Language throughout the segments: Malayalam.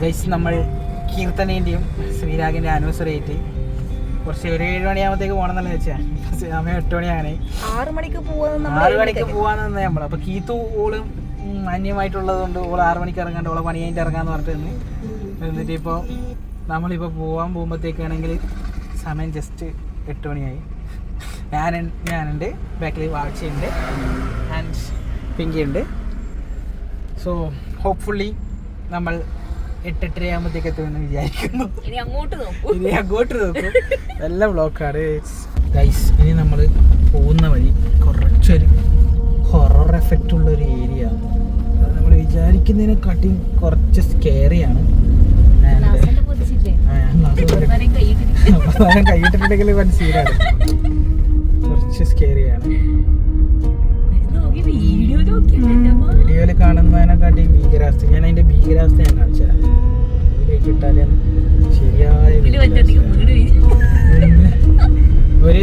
ഗൈസ് നമ്മൾ കീർത്തനേന്റെയും ശ്രീരാഗിന്റെ ആനിവേഴ്സറി ആയിട്ട് കുറച്ച് ഒരു ഏഴ് മണിയാകുമ്പോഴത്തേക്ക് പോകണം പോകണമെന്നല്ല വെച്ചാൽ സമയം എട്ട് മണിയാണ് ആറ് മണിക്ക് പോവാന്ന് ആറ് മണിക്ക് പോവാന്ന് നമ്മൾ അപ്പോൾ കീത്തു ഓളും ഉം, മാന്യമായിട്ടുള്ളത് കൊണ്ട് ഓൾ ആറ് മണിക്ക് ഇറങ്ങാണ്ട് ഓളെ പണി കഴിഞ്ഞിട്ട് ഇറങ്ങാന്ന് പറഞ്ഞിട്ട് നിന്ന്. എന്നിട്ട് ഇപ്പോൾ നമ്മളിപ്പോൾ പോകാൻ പോകുമ്പോഴത്തേക്കാണെങ്കിൽ സമയം ജസ്റ്റ് എട്ട് മണിയായി. ഞാൻ ഞാനുണ്ട് ബാക്കിൽ വാഴ്ചയുണ്ട് ആൻഡ് പിങ്കിയുണ്ട്. സോ ഹോപ്പ്ഫുള്ളി നമ്മൾ എട്ടെട്ടര ആകുമ്പോഴത്തേക്ക് എത്തുമെന്ന് വിചാരിക്കുന്നു. ഇനി അങ്ങോട്ട് നോക്കൂ. ഇനി അങ്ങോട്ട് നോക്കും. നല്ല ബ്ലോക്കാണ് ഗൈസ് ഇനി നമ്മൾ പോകുന്ന വഴി കുറച്ചൊരു ഹൊറർ എഫക്റ്റ് ഉള്ള ഒരു ഏരിയ നമ്മൾ വിചാരിക്കുന്നതിനെക്കാട്ടിയും കുറച്ച് സ്കേറിയാണ് കൈയിട്ടിട്ടുണ്ടെങ്കിൽ വൻ സീനാണ് കുറച്ച് സ്കേറിയാണ് നോക്കി വീഡിയോ നോക്കിയാ വീഡിയോയിൽ കാണുന്നതിനെക്കാട്ടി ഭീകരാവസ്ഥ. ഞാൻ അതിന്റെ ഭീകരാവസ്ഥ ഞാൻ കാണിച്ചു തരാം. ശരിയായ. ഒരു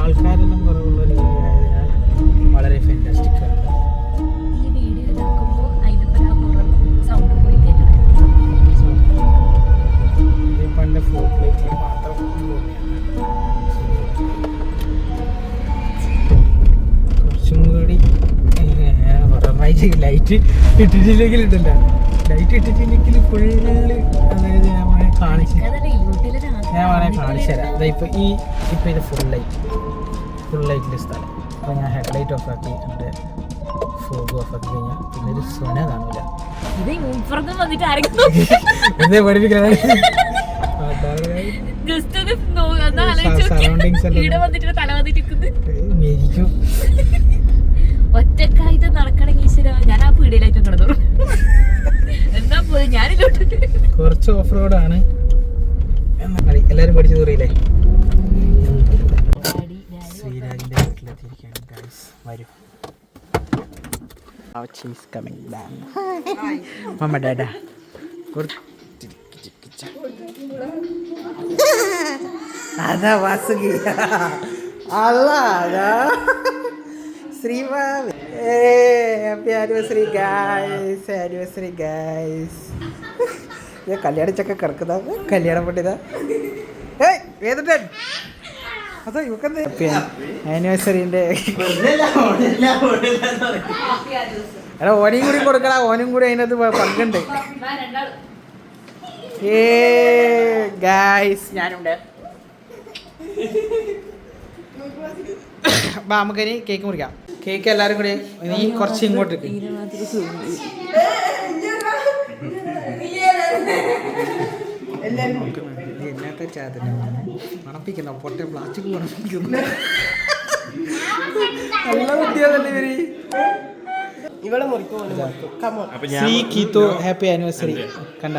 ആൾക്കാരെല്ലാം കുറവുള്ള രീതിയായതിനാൽ വളരെ ഫാന്റാസ്റ്റിക് ആണ്. ഈ വീഡിയോ ഇതാക്കുമ്പോ അതിലൊപ്പം ആ പറഞ്ഞായിട്ട് ലൈറ്റ് ഇട്ടിട്ടില്ലെങ്കിൽ ഇട്ടില്ല ലൈറ്റ് ഇട്ടിട്ടില്ലെങ്കിൽ ഫുള്ള് അതായത് ഞാൻ വേണേൽ കാണിച്ചു ഞാൻ വേണേൽ കാണിച്ചു തരാം. അതായത് ഇപ്പം ഈ ഇപ്പം ഇത് ഫുൾ ലൈറ്റ് ഫുൾ ലൈറ്റിന്റെ സ്ഥലം. അപ്പം ഞാൻ ഹെഡ് ലൈറ്റ് ഓഫ് ആക്കി എന്റെ ഫോഗ് ഓഫ് ആക്കി കഴിഞ്ഞാൽ പിന്നെ ഒരു സ്വന കാണൂല. ഇത് ഇപ്പുറത്തും വന്നിട്ട് ആരെങ്കിലും കുറച്ച് ഓഫ് റോഡാണ് എല്ലാരും പഠിച്ചു തൂറിയില്ലേ ശ്രീരാജിന്റെ വീട്ടിലെത്തിയിരിക്കുകയാണ് ഗൈസ് വരൂ. Cheese coming back mamma dada അതാ വാസുകി. അല്ല അതാ. ശ്രീമാവ്. ഏ happy anniversary guys anniversary guys ഞാൻ കല്യാണിച്ചൊക്കെ കിടക്കുന്ന കല്യാണം പണ്ടിതാ? ഏയ് ഏതുട്ടൻ അതോ ഇവക്കെന്ത്? ആനിവേഴ്സറിന്റെ ആനിവേഴ്സറിന്റെ എടാ ഓനെയും കൂടി കൊടുക്കടാ ഓനും കൂടി അതിനകത്ത് പങ്കുണ്ട്. ഏ ഗായ്സ് ഞാനുണ്ട്. ബാ നമുക്കിനി കേക്ക് മുറിക്കാം. കേക്ക് എല്ലാവരും കൂടി നീ കുറച്ച് ഇങ്ങോട്ട് ഇരിക്ക്. നീ എന്നാത്ത ചാതന മണപ്പിക്കുന്ന പൊട്ട പ്ലാസ്റ്റിക് മണപ്പിക്കുന്നു. നല്ല കുട്ടിയാണല്ലേ ഇവർ? ഇവിടെ മുറിക്കും come on Sree Keethu happy anniversary. കണ്ട.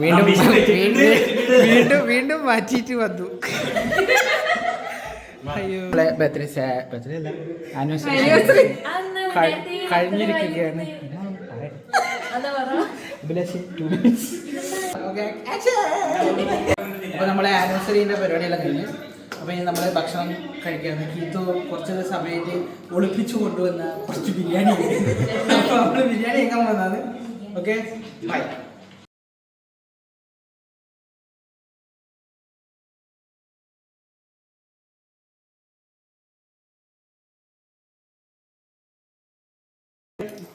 വീണ്ടും വീണ്ടും വീണ്ടും മാറ്റിയിട്ട് വന്നു. അയ്യോ. ബർത്ത്ഡേ ബർത്ത്ഡേ അല്ല. ആനിവേഴ്സറി കഴിഞ്ഞിരിക്കുകയാണ്. അപ്പോൾ നമ്മളെ ആനിവേഴ്സറീന്റെ പരിപാടിയെല്ലാം കഴിഞ്ഞ് അപ്പോൾ ഇനി നമ്മൾ ഭക്ഷണം കഴിക്കുകയാണ് കീത്തു കുറച്ച് സമയത്ത് ഒളിപ്പിച്ചു കൊണ്ടുവന്ന കുറച്ച് ബിരിയാണി. അപ്പോൾ നമ്മൾ ബിരിയാണി കഴിക്കാൻ വന്നതാണ്. ഓക്കെ ബൈ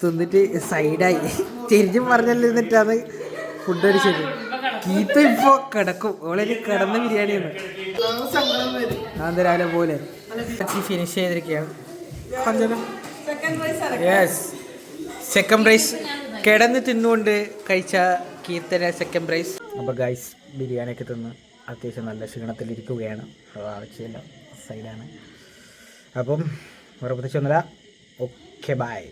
തിന്നിട്ട് സൈഡായി. തിരിച്ചും പറഞ്ഞല്ലോ എന്നിട്ടാണ് ഫുഡ് അടിച്ചത്. കീത്ത ഇപ്പൊ കിടക്കും. ഓളൊരു കിടന്ന ബിരിയാണിയാണ് അന്ന് രാവിലെ പോലെ ഫിനിഷ് ചെയ്തിരിക്കുകയാണ്. യെസ് സെക്കൻഡ് പ്രൈസ് കിടന്ന് തിന്നുകൊണ്ട് കഴിച്ച കീർത്തന സെക്കൻഡ് പ്രൈസ് അപ്പോൾ ഗൈസ് ബിരിയാണിയൊക്കെ തിന്ന് അത്യാവശ്യം നല്ല ക്ഷീണത്തിലിരിക്കുകയാണ് ആവശ്യമില്ല സൈഡാണ് അപ്പം ഉറപ്പിച്ചൊന്നല്ല ഓക്കെ ബായ്